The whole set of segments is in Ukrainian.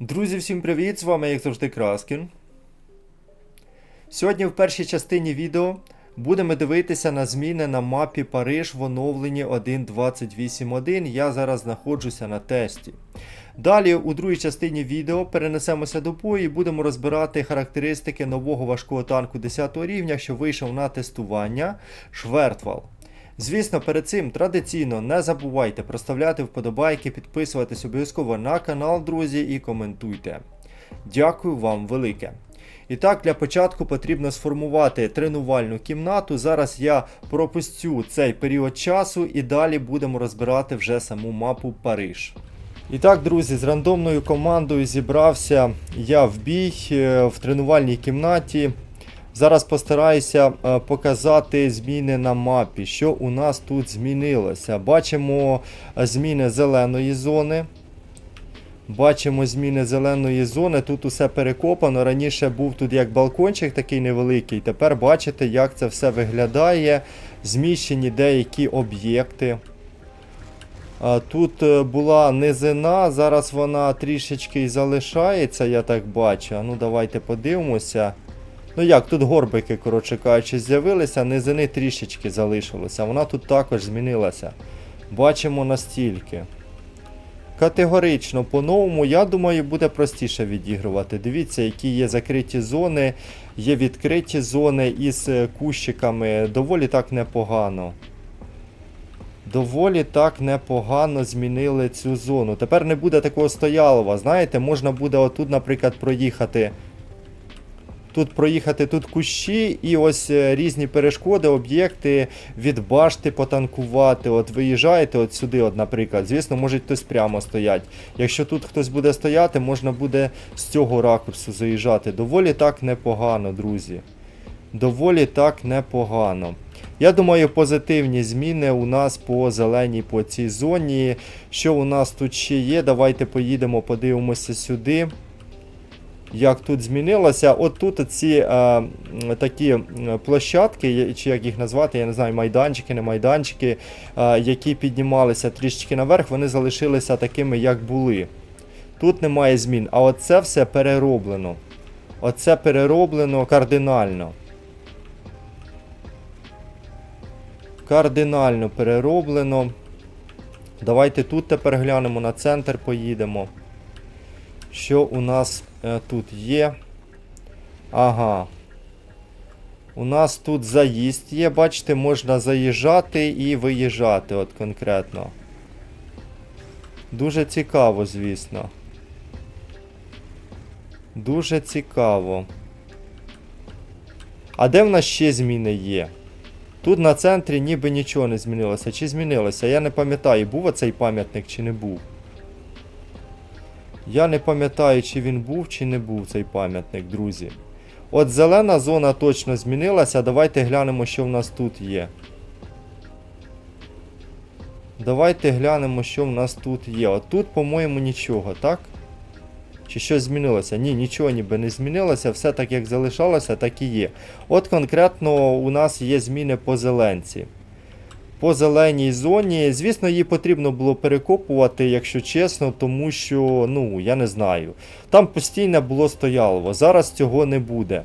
Друзі, всім привіт! З вами, як завжди, Краскін. Сьогодні в першій частині відео будемо дивитися на зміни на мапі Париж в оновленні 1.28.1. Я зараз знаходжуся на тесті. Далі у другій частині відео перенесемося до бою і будемо розбирати характеристики нового важкого танку 10 рівня, що вийшов на тестування Швертвал. Звісно, перед цим традиційно не забувайте проставляти вподобайки, підписуватись обов'язково на канал, друзі, і коментуйте. Дякую вам велике. І так, для початку потрібно сформувати тренувальну кімнату. Зараз я пропустю цей період часу і далі будемо розбирати вже саму мапу Париж. І так, друзі, з рандомною командою зібрався я в бій е, в тренувальній кімнаті. Зараз постараюся е, показати зміни на мапі, що у нас тут змінилося. Бачимо е, зміни зеленої зони. Бачимо зміни зеленої зони. Тут усе перекопано. Раніше був тут як балкончик такий невеликий. Тепер бачите, як це все виглядає. Зміщені деякі об'єкти. Тут е, була низина, зараз вона трішечки залишається, я так бачу. Ну давайте подивимося. Ну як, тут горбики, коротше кажучи, з'явилися, низини трішечки залишилося. Вона тут також змінилася. Бачимо настільки. Категорично по-новому, я думаю, буде простіше відігрувати. Дивіться, які є закриті зони, є відкриті зони із е, кущиками. Доволі так непогано. Доволі так непогано змінили цю зону. Тепер не буде такого стоялова. Знаєте, можна буде отут, наприклад, проїхати. Тут проїхати тут кущі і ось е, різні перешкоди, об'єкти від башти потанкувати. От виїжджаєте от сюди, от, наприклад. Звісно, може хтось прямо стоять. Якщо тут хтось буде стояти, можна буде з цього ракурсу заїжджати. Доволі так непогано, друзі. Доволі так непогано. Я думаю, позитивні зміни у нас по зеленій по цій зоні. Що у нас тут ще є? Давайте поїдемо, подивимося сюди. Як тут змінилося? От тут ці е, такі площадки, чи як їх назвати, я не знаю, майданчики, не майданчики, е, які піднімалися трішечки наверх, вони залишилися такими, як були. Тут немає змін. А оце все перероблено. Оце перероблено кардинально. Кардинально перероблено. Давайте тут тепер глянемо на центр, поїдемо. Що у нас тут є? Ага. У нас тут заїзд є, бачите, можна заїжджати і виїжджати, от конкретно. Дуже цікаво, звісно. Дуже цікаво. А де в нас ще зміни є? Тут на центрі ніби нічого не змінилося. Чи змінилося? Я не пам'ятаю, був оцей пам'ятник чи не був. Я не пам'ятаю, чи він був, чи не був цей пам'ятник, друзі. От зелена зона точно змінилася. Давайте глянемо, що в нас тут є. Давайте глянемо, що в нас тут є. От тут, по-моєму, нічого, так? Чи щось змінилося? Ні, нічого ніби не змінилося, все так як залишалося, так і є. От конкретно у нас є зміни по зеленці. По зеленій зоні, звісно, її потрібно було перекопувати, якщо чесно, тому що, ну, я не знаю. Там постійно було стоялово. Зараз цього не буде.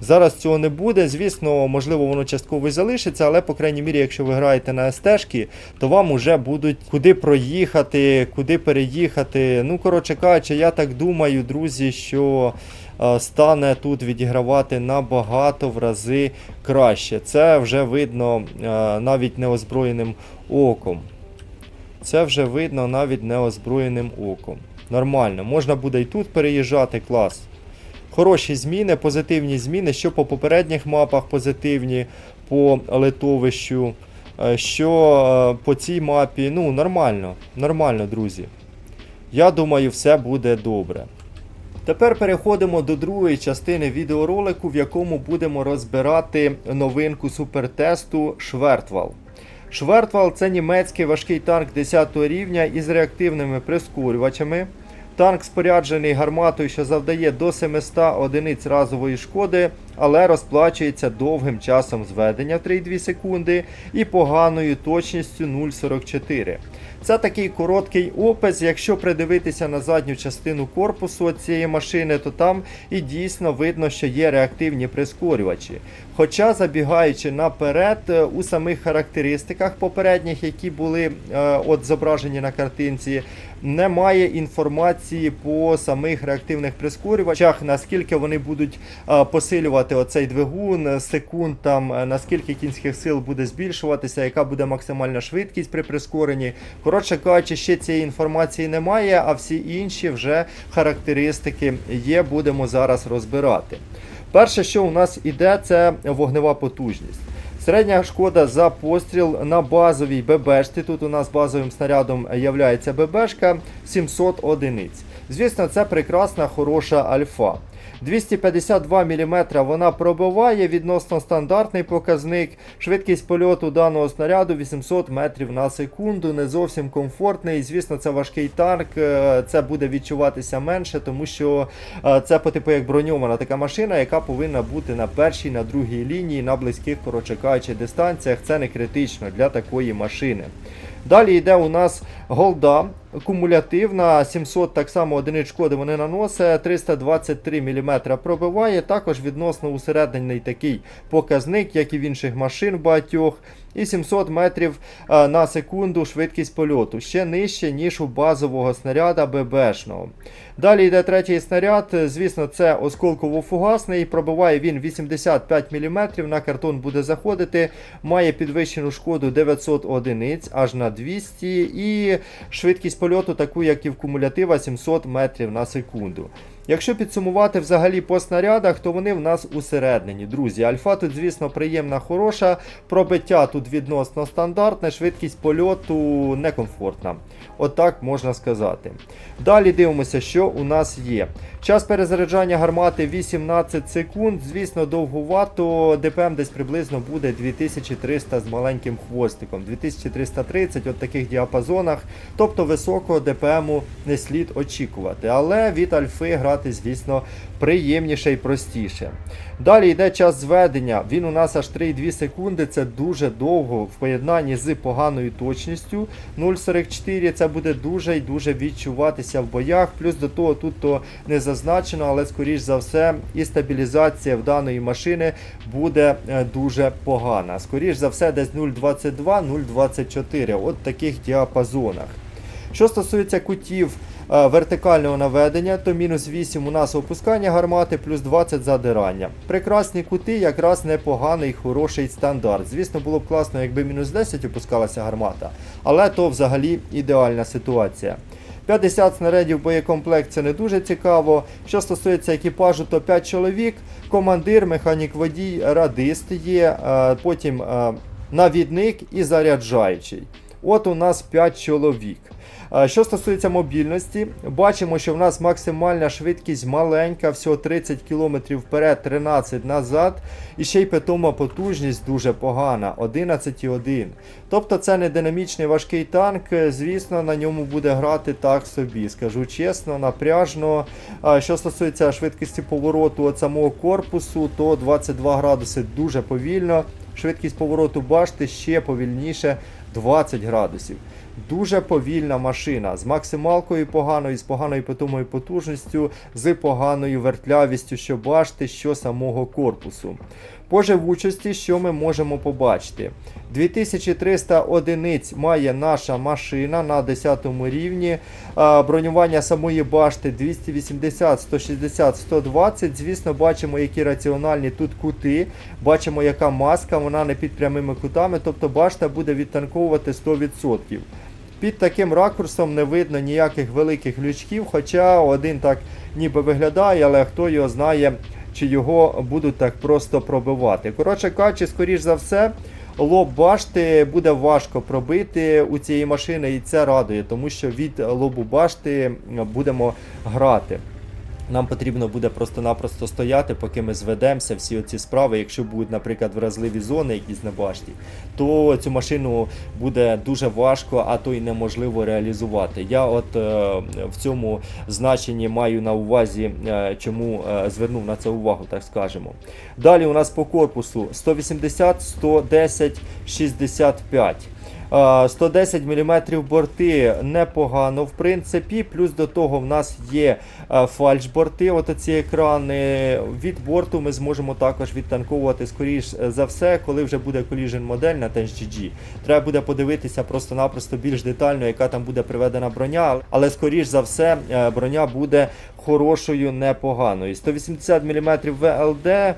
Зараз цього не буде. Звісно, можливо, воно частково і залишиться, але, по крайній мірі, якщо ви граєте на СТ-шки, то вам уже будуть куди проїхати, куди переїхати. Ну, коротше кажучи, я так думаю, друзі, що е, стане тут відігравати набагато в рази краще. Це вже видно е, навіть неозброєним оком. Це вже видно навіть неозброєним оком. Нормально, можна буде і тут переїжджати, клас. Хороші зміни, позитивні зміни, що по попередніх мапах позитивні, по литовищу, е, що е, по цій мапі. Ну, нормально, нормально, друзі. Я думаю, все буде добре. Тепер переходимо до другої частини відеоролику, в якому будемо розбирати новинку супертесту Швертвал. Швертвал це німецький важкий танк 10 рівня із реактивними прискорювачами. Танк споряджений гарматою, що завдає до 700 одиниць разової шкоди але розплачується довгим часом зведення в 3,2 секунди і поганою точністю 0,44. Це такий короткий опис. Якщо придивитися на задню частину корпусу цієї машини, то там і дійсно видно, що є реактивні прискорювачі. Хоча, забігаючи наперед, е, у самих характеристиках попередніх, які були е, от зображені на картинці, немає інформації по самих реактивних прискорювачах, наскільки вони будуть е, посилювати оцей двигун е, секунд, там, е, наскільки кінських сил буде збільшуватися, яка буде максимальна швидкість при прискоренні. Коротше кажучи, ще цієї інформації немає, а всі інші вже характеристики є, будемо зараз розбирати. Перше, що у нас іде, це вогнева потужність. Середня шкода за постріл на базовій ББшці. Тут у нас базовим снарядом є ББшка 700 одиниць. Звісно, це прекрасна, хороша альфа. 252 мм вона пробиває відносно стандартний показник. Швидкість польоту даного снаряду 800 метрів на секунду. Не зовсім комфортний. Звісно, це важкий танк. е, Це буде відчуватися менше, тому що е, це по типу як броньована така машина, яка повинна бути на першій, на другій лінії, на близьких, коротше дистанціях. Це не критично для такої машини. Далі йде у нас голда кумулятивна, 700 так само одиниць шкоди вони наносять, 323 мм пробиває, також відносно усереднений такий показник, як і в інших машин багатьох. І 700 метрів е, на секунду швидкість польоту, ще нижче, ніж у базового снаряда ББшного. Далі йде третій снаряд, звісно, це осколково-фугасний, пробиває він 85 мм, на картон буде заходити, має підвищену шкоду 900 одиниць, аж на 200 і швидкість польоту, таку як і в кумулятива, 700 метрів на секунду. Якщо підсумувати взагалі по снарядах, то вони в нас усередині. Друзі, альфа тут, звісно, приємна, хороша. Пробиття тут відносно стандартне, швидкість польоту некомфортна. Отак можна сказати. Далі дивимося, що у нас є. Час перезаряджання гармати 18 секунд. Звісно, довгувато. ДПМ десь приблизно буде 2300 з маленьким хвостиком. 2330 от таких діапазонах. Тобто високого ДПМу не слід очікувати. Але від альфи грати, звісно, приємніше і простіше. Далі йде час зведення. Він у нас аж 3,2 секунди. Це дуже довго в поєднанні з поганою точністю. 0,44 це буде дуже і дуже відчуватися в боях. Плюс до того тут то не зазначено, але скоріш за все і стабілізація в даної машини буде е, дуже погана. Скоріш за все, десь 0,22-0,24. От таких діапазонах. Що стосується кутів е, вертикального наведення, то мінус 8 у нас опускання гармати, плюс 20 задирання. Прекрасні кути, якраз непоганий, хороший стандарт. Звісно, було б класно, якби мінус 10 опускалася гармата, але то взагалі ідеальна ситуація. 50 снарядів боєкомплект це не дуже цікаво. Що стосується екіпажу, то 5 чоловік, командир, механік водій, радист є, е, потім е, навідник і заряджаючий. От у нас 5 чоловік. Що стосується мобільності, бачимо, що в нас максимальна швидкість маленька, всього 30 км вперед, 13 назад. І ще й питома потужність дуже погана 11,1. Тобто це не динамічний важкий танк. Звісно, на ньому буде грати так собі. Скажу чесно, напряжно. Що стосується швидкості повороту от самого корпусу, то 22 градуси дуже повільно. Швидкість повороту башти ще повільніше 20 градусів. Дуже повільна машина з максималкою поганою, з поганою питомою потужністю, з поганою вертлявістю, що бачите, що самого корпусу. По живучості, що ми можемо побачити? 2300 одиниць має наша машина на 10 рівні. Бронювання самої башти 280, 160, 120. Звісно, бачимо, які раціональні тут кути. Бачимо, яка маска, вона не під прямими кутами, тобто башта буде відтанковувати 100%. Під таким ракурсом не видно ніяких великих лючків, хоча один так ніби виглядає, але хто його знає, чи його будуть так просто пробивати. Коротше кажучи, скоріш за все, лоб башти буде важко пробити у цієї машини, і це радує, тому що від лобу башти будемо грати. Нам потрібно буде просто-напросто стояти, поки ми зведемося всі оці справи. Якщо будуть, наприклад, вразливі зони якісь на башті, то цю машину буде дуже важко, а то й неможливо реалізувати. Я от е, в цьому значенні маю на увазі, е, чому е, звернув на це увагу, так скажемо. Далі у нас по корпусу 180, 110, 65. Е, 110 мм борти непогано, в принципі. Плюс до того в нас є е, фальшборти, ці екрани. Від борту ми зможемо також відтанковувати, скоріш за все, коли вже буде Collision модель на TenGG. Треба буде подивитися просто-напросто більш детально, яка там буде приведена броня. Але скоріш за все, е, броня буде хорошою, непоганою. 180 мм VLD.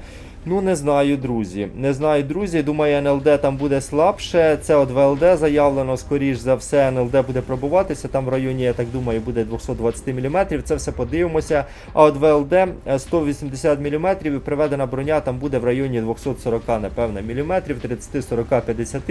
Ну, не знаю, друзі. Не знаю, друзі. Думаю, НЛД там буде слабше. Це от ВЛД заявлено, скоріш за все, НЛД буде пробуватися. Там в районі, я так думаю, буде 220 мм. Це все подивимося. А от ВЛД е, 180 мм і приведена броня там буде в районі 240, напевно, міліметрів, 30, 40, 50,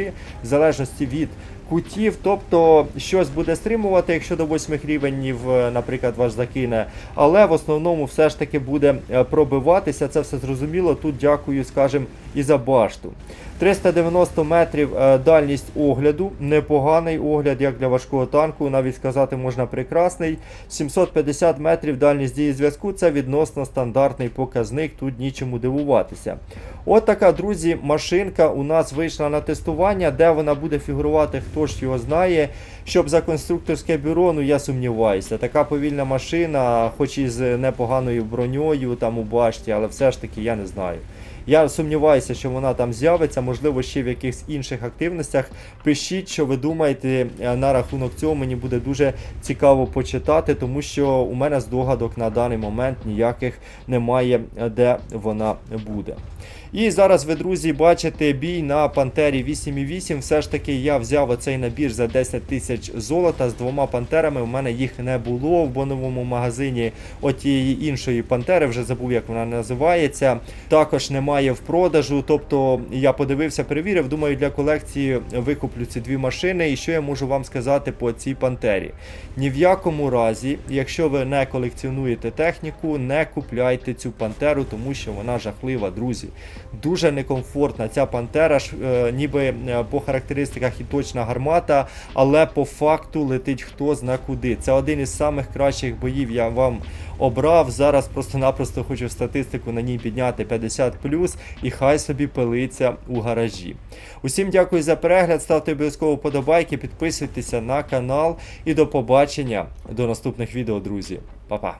в залежності від кутів. Тобто щось буде стримувати, якщо до восьмих рівнів, е, наприклад, ваш закине. Але в основному все ж таки буде е, пробиватися. Це все зрозуміло. Тут дякую, скажімо, і за башту. 390 метрів е, дальність огляду, непоганий огляд, як для важкого танку, навіть сказати можна прекрасний. 750 метрів дальність дії зв'язку це відносно стандартний показник, тут нічому дивуватися. От така, друзі, машинка у нас вийшла на тестування, де вона буде фігурувати, хто ж його знає. Щоб за конструкторське бюро, ну я сумніваюся. Така повільна машина, хоч і з непоганою броньою там у башті, але все ж таки я не знаю. Я сумніваюся, що вона там з'явиться, можливо, ще в якихось інших активностях. Пишіть, що ви думаєте е, на рахунок цього. Мені буде дуже цікаво почитати, тому що у мене здогадок на даний момент ніяких немає, е, де вона буде. І зараз ви, друзі, бачите бій на Пантері 8.8. Все ж таки я взяв оцей набір за 10 тисяч золота з двома пантерами. У мене їх не було в боновому магазині отієї іншої пантери, вже забув, як вона називається. Також немає в продажу. Тобто я подивився, перевірив. Думаю, для колекції викуплю ці дві машини. І що я можу вам сказати по цій пантері? Ні в якому разі, якщо ви не колекціонуєте техніку, не купляйте цю пантеру, тому що вона жахлива, друзі. Дуже некомфортна ця пантера, ж, е, ніби е, по характеристиках і точна гармата, але по факту летить хто зна куди. Це один із самих кращих боїв я вам обрав. Зараз просто-напросто хочу статистику на ній підняти 50 і хай собі пилиться у гаражі. Усім дякую за перегляд, ставте обов'язково подобайки, підписуйтеся на канал і до побачення до наступних відео, друзі. Па-па!